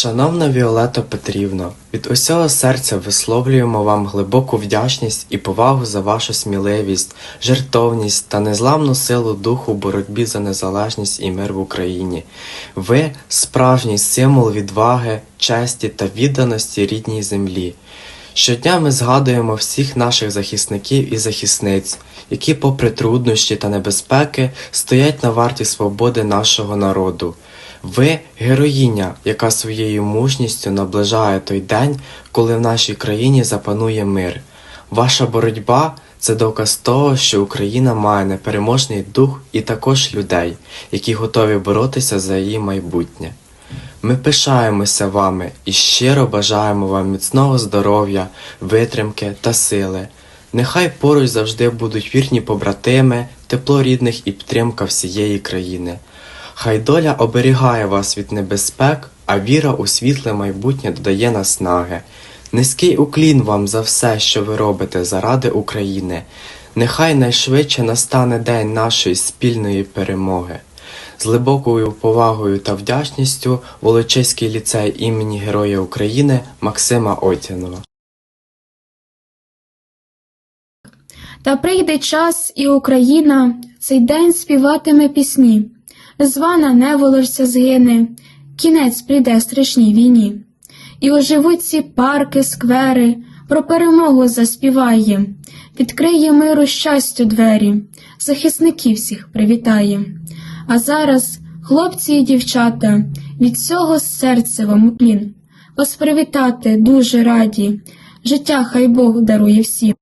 Шановна Віолето Петрівно, від усього серця висловлюємо вам глибоку вдячність і повагу за вашу сміливість, жертовність та незламну силу духу в боротьбі за незалежність і мир в Україні. Ви справжній символ відваги, честі та відданості рідній землі. Щодня ми згадуємо всіх наших захисників і захисниць, які, попри труднощі та небезпеки, стоять на варті свободи нашого народу. Ви героїня, яка своєю мужністю наближає той день, коли в нашій країні запанує мир. Ваша боротьба це доказ того, що Україна має непереможний дух і також людей, які готові боротися за її майбутнє. Ми пишаємося вами і щиро бажаємо вам міцного здоров'я, витримки та сили. Нехай поруч завжди будуть вірні побратими, тепло рідних і підтримка всієї країни. Хай доля оберігає вас від небезпек, а віра у світле майбутнє додає наснаги. Низький уклін вам за все, що ви робите заради України. Нехай найшвидше настане день нашої спільної перемоги. З глибокою повагою та вдячністю Волочиський ліцей імені Героя України Максима Отянова. Та прийде час, і Україна цей день співатиме пісні. Звана неволорця згине, кінець прийде страшній війні. І оживуть ці парки, сквери, про перемогу заспіває, відкриє миру щастю двері, захисників всіх привітає. А зараз, хлопці і дівчата, від всього серця вам уклін. Вас привітати дуже раді, життя хай Бог дарує всім.